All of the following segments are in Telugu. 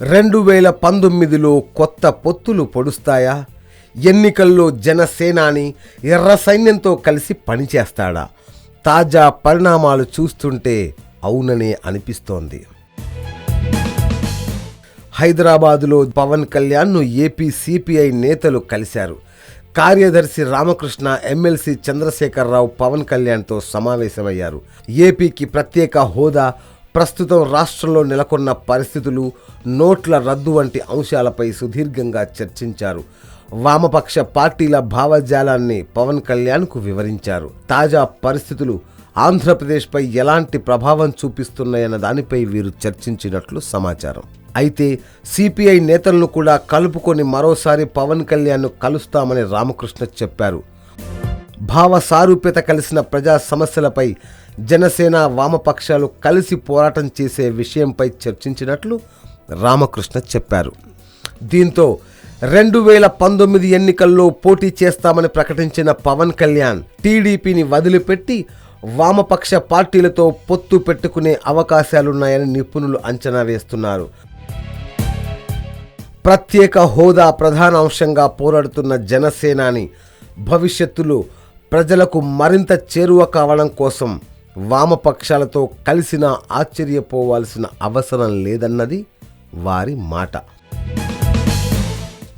రెండు వేల పంతొమ్మిదిలో కొత్త పొత్తులు పొడుస్తాయా? ఎన్నికల్లో జనసేనాని ఎర్ర సైన్యంతో కలిసి పనిచేస్తాడా? తాజా పరిణామాలు చూస్తుంటే అవుననే అనిపిస్తోంది. హైదరాబాదులో పవన్ కళ్యాణ్ను ఏపీ సిపిఐ నేతలు కలిశారు. కార్యదర్శి రామకృష్ణ ఎమ్మెల్సీ చంద్రశేఖరరావు పవన్ కళ్యాణ్తో సమావేశమయ్యారు. ఏపీకి ప్రత్యేక హోదా ప్రస్తుతం రాష్ట్రంలో నెలకొన్న పరిస్థితులు నోట్ల రద్దు వంటి అంశాలపై సుదీర్ఘంగా చర్చించారు. వామపక్ష పార్టీల భావజాలాన్ని పవన్ కళ్యాణ్కు వివరించారు. తాజా పరిస్థితులు ఆంధ్రప్రదేశ్పై ఎలాంటి ప్రభావం చూపిస్తున్నాయన్న దానిపై వీరు చర్చించినట్లు సమాచారం. అయితే సిపిఐ నేతలను కూడా కలుపుకొని మరోసారి పవన్ కళ్యాణ్ను కలుస్తామని రామకృష్ణ చెప్పారు. భావ సారూప్యత కలిసిన ప్రజా సమస్యలపై జనసేన వామపక్షాలు కలిసి పోరాటం చేసే విషయంపై చర్చించినట్లు రామకృష్ణ చెప్పారు. దీంతో రెండు వేల పంతొమ్మిది ఎన్నికల్లో పోటీ చేస్తామని ప్రకటించిన పవన్ కళ్యాణ్ టీడీపీని వదిలిపెట్టి వామపక్ష పార్టీలతో పొత్తు పెట్టుకునే అవకాశాలున్నాయని నిపుణులు అంచనా వేస్తున్నారు. ప్రత్యేక హోదా ప్రధాన అంశంగా పోరాడుతున్న జనసేనాని భవిష్యత్తులో ప్రజలకు మరింత చేరువ కావడం కోసం వామపక్షాలతో కలిసిన ఆశ్చర్యపోవాల్సిన అవసరం లేదన్నది వారి మాట.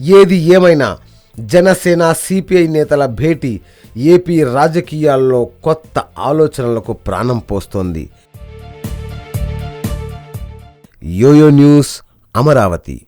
ఏది ఏమైనా జనసేన సిపిఐ నేతల భేటీ ఏపీ రాజకీయాల్లో కొత్త ఆలోచనలకు ప్రాణం పోస్తోంది. Yo-yo news Amaravati.